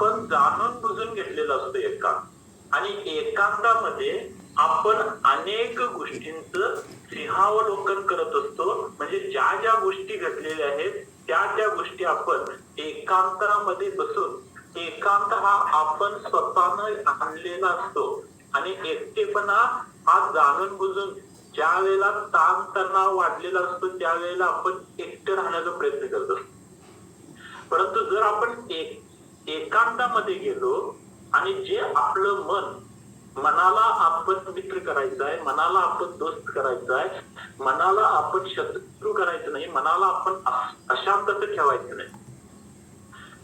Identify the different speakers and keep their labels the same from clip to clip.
Speaker 1: आपण जाणून बुजून घेतलेलं असतो एकांत. आणि एकांतामध्ये आपण अनेक गोष्टींच सिंहावलोकन करत असतो. म्हणजे ज्या ज्या गोष्टी घडलेल्या आहेत त्या त्या गोष्टी आपण एकांतामध्ये बसून एकांत हा आपण स्वतःनं आणलेला असतो. आणि एकटेपणा हा जाणून बुजून ज्या वेळेला ताण तणाव वाढलेला असतो त्यावेळेला आपण एकटे राहण्याचा प्रयत्न करत असतो. परंतु जर आपण एक एकांतामध्ये गेलो आणि जे आपलं मन मनाला आपण मित्र करायचं आहे मनाला आपण दोस्त करायचं आहे मनाला आपण शत्रू करायचं नाही मनाला आपण अश- ठेवायचं नाही.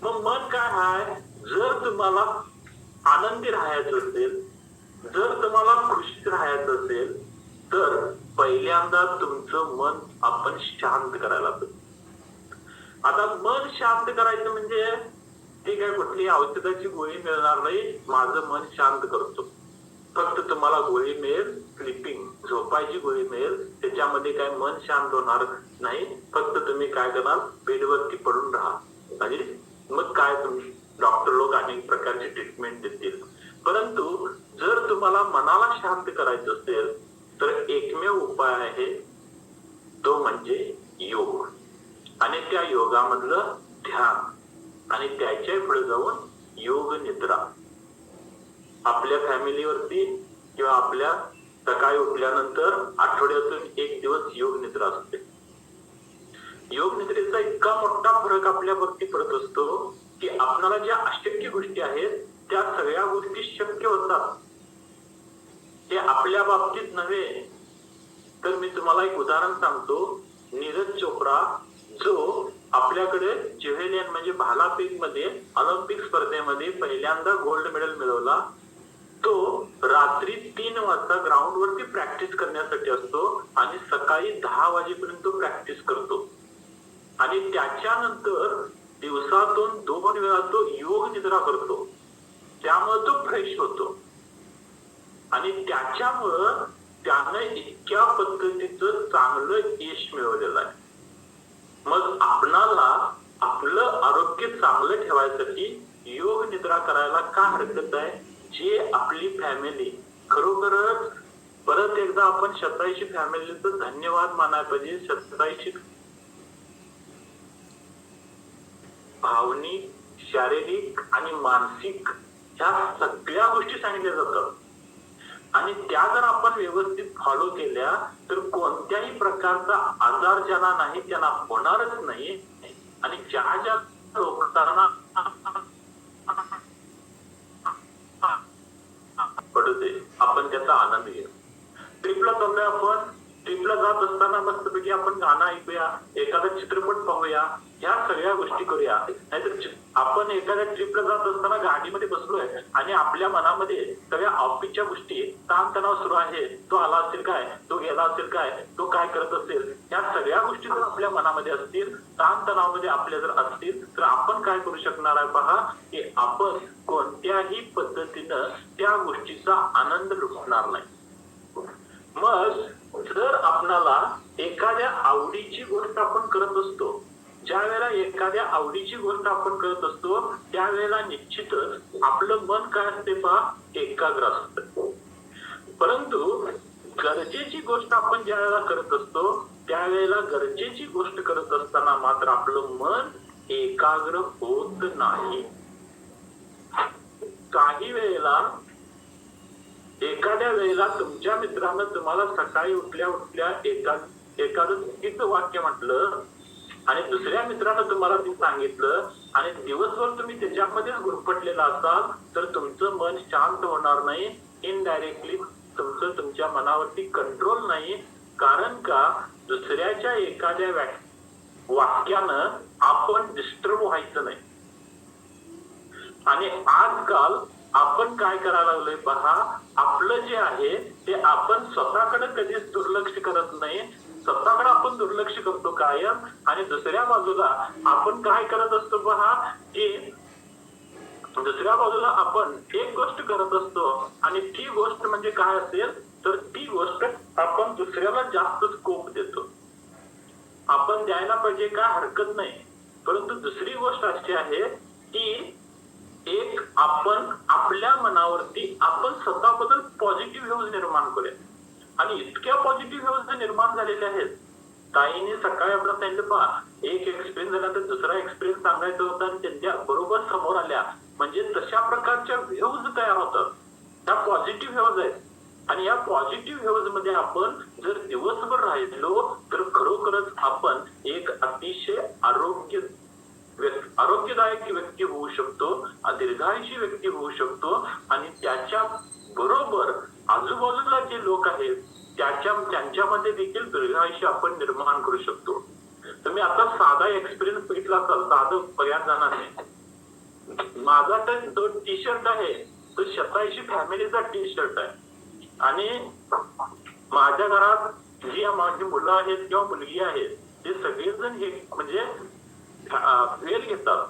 Speaker 1: मग मन काय आहे जर तुम्हाला आनंदी राहायचं असेल जर तुम्हाला खुशी राहायचं असेल तर पहिल्यांदा तुमचं मन आपण शांत करायला पाहिजे आता मन शांत करायचं म्हणजे ते काय कुठली औषधाची गोळी मिळणार नाही माझं मन शांत करतो. फक्त तुम्हाला गोळी मिळेल स्लिपिंग झोपायची गोळी मिळेल त्याच्यामध्ये काय मन शांत होणार नाही फक्त तुम्ही काय करणार बेडवरती पडून राहा. म्हणजे मग काय तुम्ही डॉक्टर लोक अनेक प्रकारची ट्रीटमेंट देतील. परंतु जर तुम्हाला मनाला शांत करायचं असेल तर एकमेव उपाय आहे तो म्हणजे योग. आणि त्या योगामधलं ध्यान. आणि त्याच्या पुढे जाऊन योग निद्रा. आपल्या फॅमिलीवरती किंवा आपल्या सकाळी उठल्यानंतर आठवड्यातून एक दिवस योग निद्रा असते. योग निद्रेचा इतका मोठा फरक आपल्या बाबतीत पडत असतो की आपणाला ज्या अशक्य गोष्टी आहेत त्या सगळ्या गोष्टी शक्य होतात. हे आपल्या बाबतीत नव्हे. तर मी तुम्हाला एक उदाहरण सांगतो. नीरज चोप्रा जो आपल्याकडे जेव्हेलियन म्हणजे भालाफेकमध्ये ऑलिम्पिक स्पर्धेमध्ये पहिल्यांदा गोल्ड मेडल मिळवला. तो रात्री तीन वाजता ग्राउंड वरती प्रॅक्टिस करण्यासाठी असतो आणि सकाळी दहा वाजेपर्यंत तो प्रॅक्टिस करतो. आणि त्याच्यानंतर दिवसातून दोन वेळा तो योग निद्रा करतो. त्यामुळे तो फ्रेश होतो. आणि त्याच्यामुळं त्यानं इतक्या पद्धतीचं चांगलं यश मिळवलेलं आहे. मग आपणाला आपलं आरोग्य चांगलं ठेवायसाठी योग निद्रा करायला का हरकत आहे? जे आपली फॅमिली खरोखरच परत एकदा आपण शताईशी फॅमिलीच धन्यवाद मानायला पाहिजे. शताईशी भावनिक शारीरिक आणि मानसिक ह्या सगळ्या गोष्टी सांगितल्या जातात. आणि त्या जर आपण व्यवस्थित फॉलो केल्या तर कोणत्याही प्रकारचा आजार ज्यांना नाही त्यांना होणारच नाही. आणि ज्या ज्या लोकांना पडू दे आपण त्याचा आनंद घेऊ. ट्रिपला चाललोय आपण. ट्रिपला जात असताना मस्तपैकी आपण गाणं ऐकूया एखादा चित्रपट पाहूया ह्या सगळ्या गोष्टी करूया. नाहीतर आपण एखाद्या ट्रिपला जात असताना गाडीमध्ये बसलोय आणि आपल्या मनामध्ये सगळ्या ऑफिसच्या गोष्टी ताणतणाव सुरू आहे तो आला असेल काय तो गेला असेल काय तो काय करत असेल या सगळ्या गोष्टी जर आपल्या मनामध्ये असतील ताणतणावामध्ये आपल्या जर असतील तर आपण काय करू शकणार आहे? पहा की आपण कोणत्याही पद्धतीनं त्या गोष्टीचा आनंद लुटणार नाही मग जर आपणाला एखाद्या आवडीची गोष्ट आपण करत असतो ज्या वेळेला एखाद्या आवडीची गोष्ट आपण करत असतो त्यावेळेला निश्चितच आपलं मन काय असते पहा? एकाग्र असतं. परंतु गरजेची गोष्ट आपण ज्या वेळेला करत असतो त्यावेळेला गरजेची गोष्ट करत असताना मात्र आपलं मन एकाग्र होत नाही. काही वेळेला एखाद्या वेळेला तुमच्या मित्रानं तुम्हाला सकाळी उठल्या उठल्या एका एखादं चुकीचं वाक्य म्हटलं आणि दुसऱ्या मित्रानं तुम्हाला ते सांगितलं आणि दिवसभर तुम्ही त्याच्यामध्येच गुरफटलेला असाल तर तुमचं मन शांत होणार नाही. इनडायरेक्टली तुमचं तुमच्या मनावरती कंट्रोल नाही. कारण का? दुसऱ्याच्या एखाद्या व्या- वाक्यानं आपण डिस्टर्ब व्हायचं नाही. आणि आजकाल आपण काय करायला लागलोय पहा आपलं जे आहे ते आपण स्वतःकडे कधीच दुर्लक्ष करत नाही. स्वतःकडे आपण दुर्लक्ष करतो कायम आणि दुसऱ्या बाजूला आपण काय करत असतो पहा की दुसऱ्या बाजूला आपण एक गोष्ट करत असतो आणि ती गोष्ट म्हणजे काय असेल तर ती गोष्ट आपण दुसऱ्याला जास्त स्कोप देतो. आपण द्यायला पाहिजे काय हरकत नाही परंतु दुसरी गोष्ट अशी आहे की एक आपण आपल्या मनावरती आपण स्वतःबद्दल पॉझिटिव्ह व्ह्यूज निर्माण करूया. आणि इतक्या पॉझिटिव्ह व्यवस्था निर्माण झालेल्या आहेत. ताईने सकाळी आपलं सांगितलं पहा एक एक्सपिरियन्स झाला तर दुसरा एक्सपिरियन्स सांगायचा होता आणि त्यांच्या बरोबर समोर आल्या. म्हणजे तशा प्रकारच्या व्ह्यूज तयार होतात. त्या पॉझिटिव्ह व्ह्यूज आहेत. आणि या पॉझिटिव्ह व्ह्यूजमध्ये आपण जर दिवसभर राहिलो तर खरोखरच आपण एक अतिशय आरोग्य आरोग्यदायक व्यक्ती होऊ शकतो दीर्घायुषी व्यक्ती होऊ शकतो आणि त्याच्या बरोबर आजूबाजूला जे लोक आहेत त्याच्या त्यांच्यामध्ये देखील दीर्घायुष्य आपण निर्माण करू शकतो. तुम्ही आता साधा एक्सपिरियन्स बघितला असाल साधं बऱ्याच जणांनी. माझा तर जो टी शर्ट आहे तो शताऐंशी फॅमिलीचा टी शर्ट आहे. आणि माझ्या घरात जी माझी मुलं आहेत किंवा मुलगी आहेत ते सगळेजण हे म्हणजे वेळ घेतात.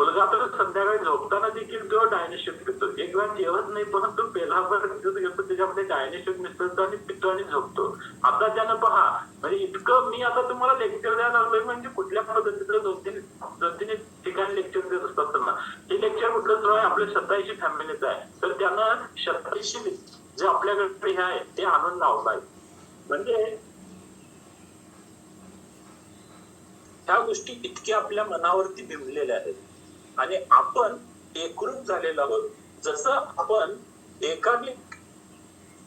Speaker 1: मुलगा तर संध्याकाळी झोपताना देखील तो डायनेशिक पितो. एक वेळा जेवत नाही परंतु पेलाभर घेतो त्याच्यामध्ये डायनेशिक मिसळतो आणि पितो आणि झोपतो. आता त्यानं पहा म्हणजे इतकं मी आता तुम्हाला लेक्चर द्यायला लागलोय म्हणजे कुठल्या पद्धतीचं दोन तीन दोन तीन ठिकाणी लेक्चर देत असतात त्यांना हे लेक्चर कुठलं आहे? आपल्या सत्ताऐंशी फॅमिलीचं आहे. तर त्यानं सत्ताऐंशी जे आपल्याकडे हे आहे ते आणून आहे. म्हणजे ह्या गोष्टी इतक्या आपल्या मनावरती बिंबलेल्या आहेत. आणि आपण एकरूप झालेलो आहोत. जसं आपण एखादी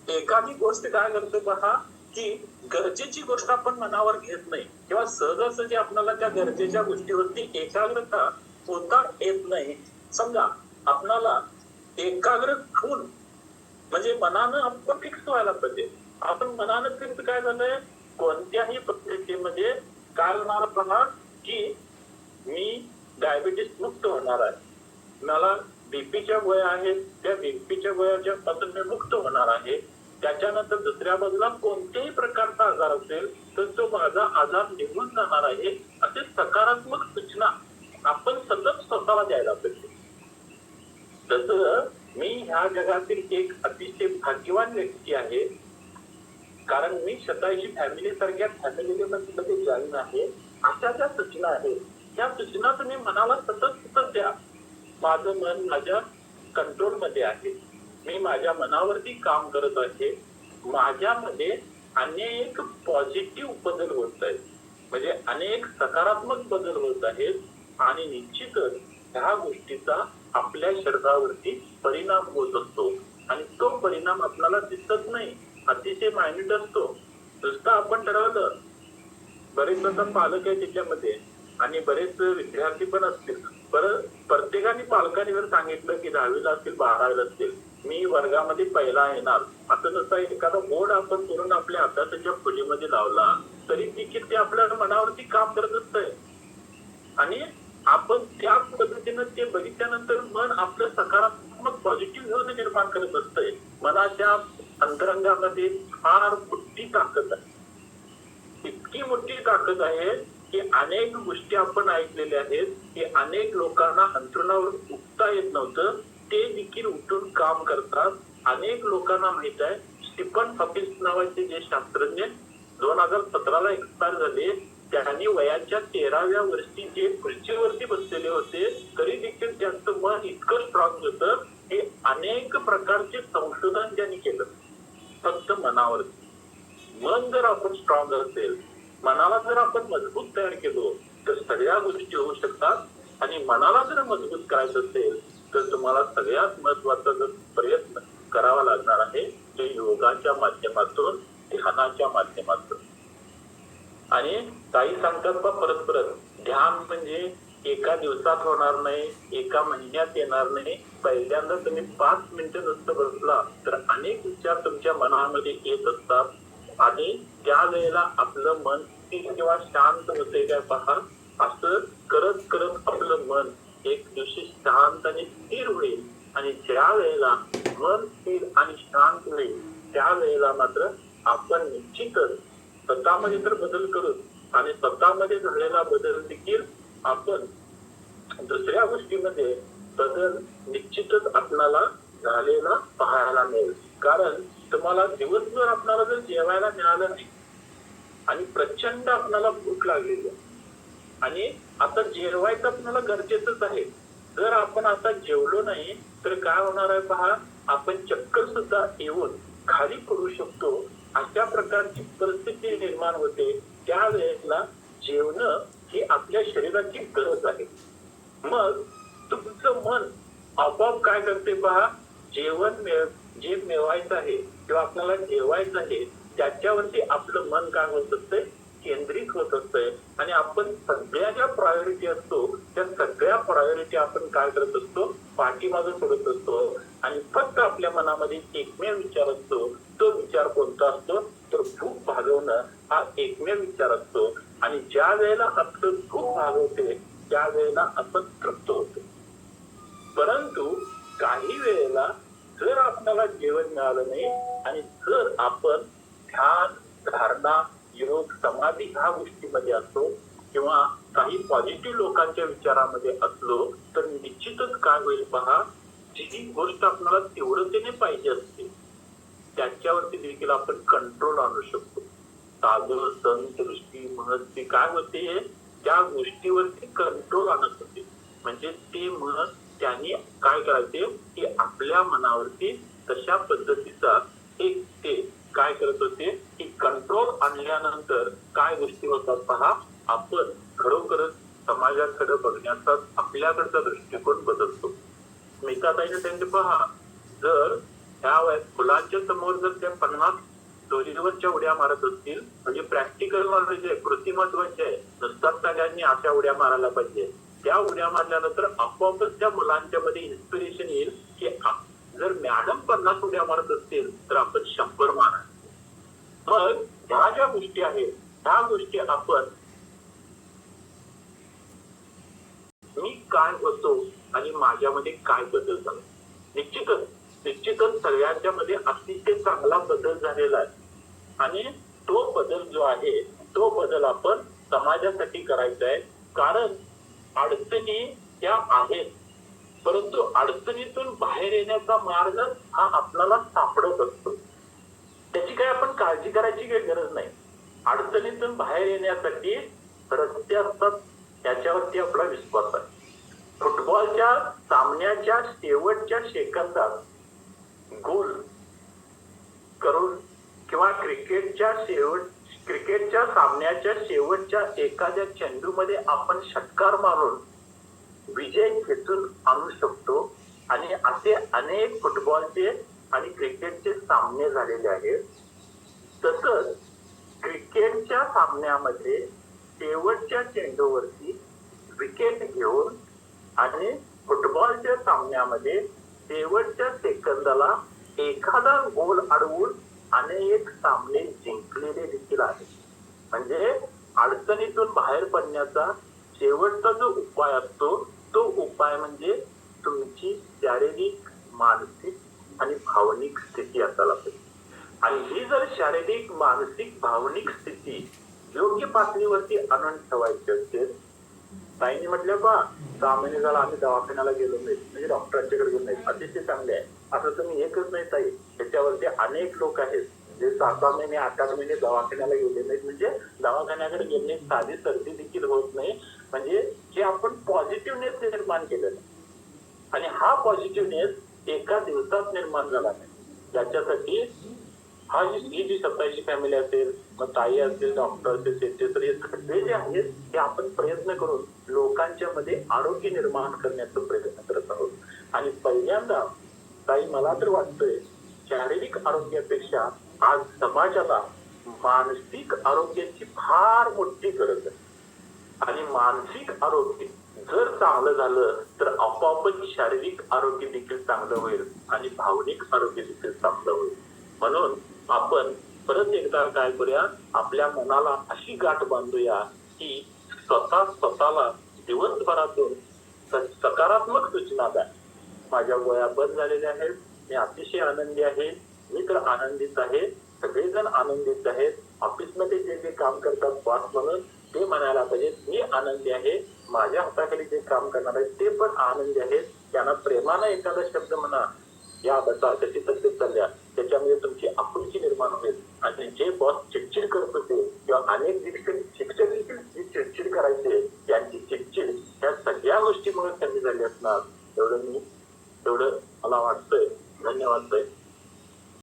Speaker 1: एखादी गोष्ट काय करतो पहा की गरजेची गोष्ट आपण मनावर घेत नाही. किंवा सहजासहजी आपल्याला त्या गरजेच्या गोष्टीवरती एकाग्रता होता येत नाही. समजा आपणाला एकाग्र होऊन म्हणजे मनानं आपण फिक्स व्हायला पाहिजे. आपण मनानं फिक्स काय झालंय? कोणत्याही पद्धतीमध्ये काय होणार पहा की मी डायबिटीस मुक्त होणार आहे. मला बीपीच्या गोळ्या आहेत त्या बीपीच्या गोळ्याच्या पासून मी मुक्त होणार आहे. त्याच्यानंतर दुसऱ्या बाजूला कोणत्याही प्रकारचा आजार असेल तर तो माझा आजार निघून जाणार आहे असे सकारात्मक सूचना आपण सतत स्वतःला द्यायला पाहिजे. तस मी ह्या जगातील एक अतिशय भाग्यवान व्यक्ती आहे. कारण मी स्वतःची फॅमिली सारख्या फॅमिली मध्ये जॉईन आहे. अशा ज्या सूचना आहेत त्या सूचना तुम्ही मनाला सतत सतत द्या. माझं मन माझ्या कंट्रोलमध्ये आहे. मी माझ्या मनावरती काम करत आहे. माझ्यामध्ये अनेक पॉझिटिव्ह बदल होत आहेत. म्हणजे अनेक सकारात्मक बदल होत आहेत. आणि निश्चितच ह्या गोष्टीचा आपल्या शरीरावरती परिणाम होत असतो. आणि तो परिणाम आपल्याला दिसत नाही. अतिशय मायन्यूट असतो. नुसतं आपण ठरवलं. बरेच आता पालक आहे त्याच्यामध्ये. आणि बरेच विद्यार्थी पण असतील. बरं प्रत्येकाने पालकांनी जर सांगितलं की दहावीला असतील बारावीला असतील मी वर्गामध्ये पहिला येणार. असं जसं एखादा बोर्ड आपण करून आपल्या अभ्यासाच्या खोलीमध्ये लावला तरी ती ते आपल्या मनावरती काम करत असतंय आणि आपण त्या पद्धतीनं ते बघितल्यानंतर मन आपलं सकारात्मक पॉझिटिव्ह घेऊन निर्माण करत असतंय. मनाच्या अंतरंगामध्ये फार मोठी ताकद आहे. इतकी मोठी ताकद आहे की अनेक गोष्टी आपण ऐकलेल्या आहेत की अनेक लोकांना अंतरुणावर उठता येत नव्हतं. ते देखील उठून काम करतात. अनेक लोकांना माहीत आहे स्टीफन हॉकिन्स नावाचे जे शास्त्रज्ञ दोन हजार सतराला एक्सपायर झाले त्यांनी वयाच्या तेराव्या वर्षी जे खुर्चीवरती बसलेले होते तरी देखील त्यांचं मन इतकं स्ट्रॉंग होतं हे अनेक प्रकारचे संशोधन त्यांनी केलं. फक्त मनावरती. मन जर आपण स्ट्रॉंग असेल मनाला जर आपण मजबूत तयार केलो तर सगळ्या गोष्टी होऊ शकतात. आणि मनाला जर मजबूत करायचं असेल तर तुम्हाला सगळ्यात महत्त्वाचा जर प्रयत्न करावा लागणार आहे ते योगाच्या माध्यमातून ध्यानाच्या माध्यमातून. आणि काही सांगतात बा परत परत. ध्यान म्हणजे एका दिवसात होणार नाही एका महिन्यात येणार नाही. पहिल्यांदा तुम्ही पाच मिनिटं नुसतं बसला तर अनेक विचार तुमच्या मनामध्ये येत असतात. आणि त्या वेळेला आपलं मन स्थिर किंवा शांत होते काय पहा असं करत करत आपलं मन एक दिवशी शांत आणि स्थिर होईल. आणि ज्या वेळेला मन स्थिर आणि शांत होईल त्या वेळेला मात्र आपण निश्चितच स्वतःमध्ये तर बदल करू आणि स्वतःमध्ये झालेला बदल देखील आपण दुसऱ्या गोष्टीमध्ये बदल निश्चितच आपणाला झालेला पाहायला मिळेल. कारण तुम्हाला दिवसभर आपणाला जर जेवायला मिळालं नाही आणि प्रचंड आपल्याला भूक लागलेली आहे. आणि आता जेवायचं आपल्याला गरजेचंच आहे. जर आपण आता जेवलो नाही तर काय होणार आहे पहा आपण चक्कर सुद्धा येऊन खाली करू शकतो. अशा प्रकारची परिस्थिती निर्माण होते. त्यावेळेला जेवण ही आपल्या शरीराची गरज आहे. मग तुमचं मन आपोआप काय करते पहा जेवण मिळ जे मिळवायचं आहे किंवा आपल्याला जेवायचं आहे त्याच्यावरती आपलं मन काय होत असते केंद्रित होत असतंय. आणि आपण सगळ्या ज्या प्रायोरिटी असतो त्या सगळ्या प्रायोरिटी आपण काय करत असतो? पाठीमागे सोडत असतो. आणि फक्त आपल्या मनामध्ये एकमेव विचार असतो. तो विचार कोणता असतो? तर भूक भागवणं हा एकमेव विचार असतो. आणि ज्या वेळेला आपलं भूक भागवते त्या वेळेला आपण तृप्त होतो. परंतु काही वेळेला जर आपल्याला जेवण मिळालं नाही आणि जर आपण ध्यान धारणा योग समाधी ह्या गोष्टीमध्ये असतो किंवा काही पॉझिटिव्ह लोकांच्या विचारामध्ये असलो तर निश्चितच काय होईल पहा जी गोष्ट आपल्याला तीव्रतेने पाहिजे असते त्याच्यावरती देखील आपण कंट्रोल आणू शकतो. साधू संत दृष्टी महत्ती काय होते त्या गोष्टीवरती कंट्रोल आणत होते. म्हणजे ते मन त्यांनी काय करायचे की आपल्या मनावरती तशा पद्धतीचा एक काय करत होते की कंट्रोल आणल्यानंतर काय गोष्टी होतात पहा आपण खरोखरच समाजाकडे बघण्याचा आपल्याकडचा दृष्टिकोन बदलतो. स्मिताताईने त्यांचे पहा जर ह्या मुलांच्या समोर जर त्या पन्नास दोरीवरच्या उड्या मारत असतील म्हणजे प्रॅक्टिकल नॉलेज आहे कृती महत्वाची आहे नुसताच सगळ्यांनी अशा उड्या मारायला पाहिजे. त्या उड्या मारल्यानंतर आपोआपच त्या मुलांच्या मध्ये इन्स्पिरेशन येईल पन्नास उड्या मारत असतील तर आपण शंभर मारा मग ह्या ज्या गोष्टी आहेत ह्या गोष्टी आपण मी काय होतो आणि माझ्यामध्ये काय बदल झाला? निश्चितच निश्चितच सगळ्यांच्या मध्ये अतिशय चांगला बदल झालेला आहे. आणि तो बदल जो आहे तो बदल आपण समाजासाठी करायचा आहे. कारण अडचणी त्या आहेत. परंतु अडचणीतून बाहेर येण्याचा मार्ग हा आपल्याला सापडत असतो. त्याची काय आपण काळजी करायची काही गरज नाही. अडचणीतून बाहेर येण्यासाठी रस्ते असतात त्याच्यावरती आपला विश्वास आहे. फुटबॉलच्या सामन्याच्या शेवटच्या सेकंदात गोल करून किंवा क्रिकेटच्या शेवट क्रिकेटच्या सामन्याच्या शेवटच्या एखाद्या चेंडूमध्ये आपण षटकार मारून खेचून आणू शकतो. आणि असे अनेक फुटबॉलचे आणि क्रिकेटचे सामने झालेले आहेत. तसंच क्रिकेटच्या सामन्यामध्ये शेवटच्या चेंडूवरती विकेट घेऊन आणि फुटबॉलच्या सामन्यामध्ये शेवटच्या सेकंदाला एखादा गोल अडवून अनेक सामने जिंकलेले देखील आहेत. म्हणजे अडचणीतून बाहेर पडण्याचा शेवटचा जो उपाय असतो तो उपाय म्हणजे तुमची शारीरिक मानसिक आणि भावनिक स्थिती असायला पाहिजे. आणि ही जर शारीरिक मानसिक भावनिक स्थिती योग्य पातळीवरती आणून ठेवायची असेल ताईने म्हटलं बा सहा महिने झाला आम्ही दवाखान्याला गेलो नाही म्हणजे डॉक्टरांच्याकडे गेलो नाही अतिशय चांगले आहे. असं तुम्ही एकच नाही ताई त्याच्यावरती अनेक लोक आहेत. म्हणजे जे सहा सहा महिने आठ आठ महिने दवाखान्याला गेले नाहीत. म्हणजे दवाखान्याकडे गेले साधी सर्दी देखील होत नाही. म्हणजे जे आपण पॉझिटिव्हनेस निर्माण केलेलं आणि हा पॉझिटिव्हनेस एका दिवसात निर्माण झाला नाही. त्याच्यासाठी हा जी ही जी सत्ताईची फॅमिली असेल मग ताई असेल डॉक्टर असेल शेती हे सगळे जे आहेत हे आपण प्रयत्न करून लोकांच्या मध्ये आरोग्य निर्माण करण्याचा प्रयत्न करत आहोत. आणि पहिल्यांदा ताई मला तर वाटतंय शारीरिक आरोग्यापेक्षा आज समाजाला मानसिक आरोग्याची फार मोठी गरज आहे. आणि मानसिक आरोग्य जर चांगलं झालं तर आपोआपच शारीरिक आरोग्य देखील चांगलं होईल आणि भावनिक आरोग्य देखील चांगलं होईल. म्हणून आपण परत एकदा काय करूया आपल्या मनाला अशी गाठ बांधूया की स्वतः स्वतःला दिवसभरातून सकारात्मक सूचना द्या. माझ्या वया बंद झालेल्या आहेत मी अतिशय आनंदी आहे. मी तर आनंदित आहे. सगळेजण आनंदित आहेत. ऑफिसमध्ये जे जे काम करतात बॉस म्हणून ते म्हणायला पाहिजे मी आनंदी आहे. माझ्या हाताखाली जे काम करणार आहेत ते पण आनंदी आहेत. त्यांना प्रेमानं एखादा शब्द म्हणा या बसा कशी तब्येत चालल्या. त्याच्यामध्ये तुमची आपुलकी निर्माण होईल. आणि जे बॉस चिडचिड करत होते किंवा अनेक शिक्षक शिक्षक देखील जी चिडचिड करायचे त्यांची चिडचिड या सगळ्या गोष्टीमुळे कमी झाली असणार. एवढं मी एवढं मला वाटतंय. धन्यवाद साहेब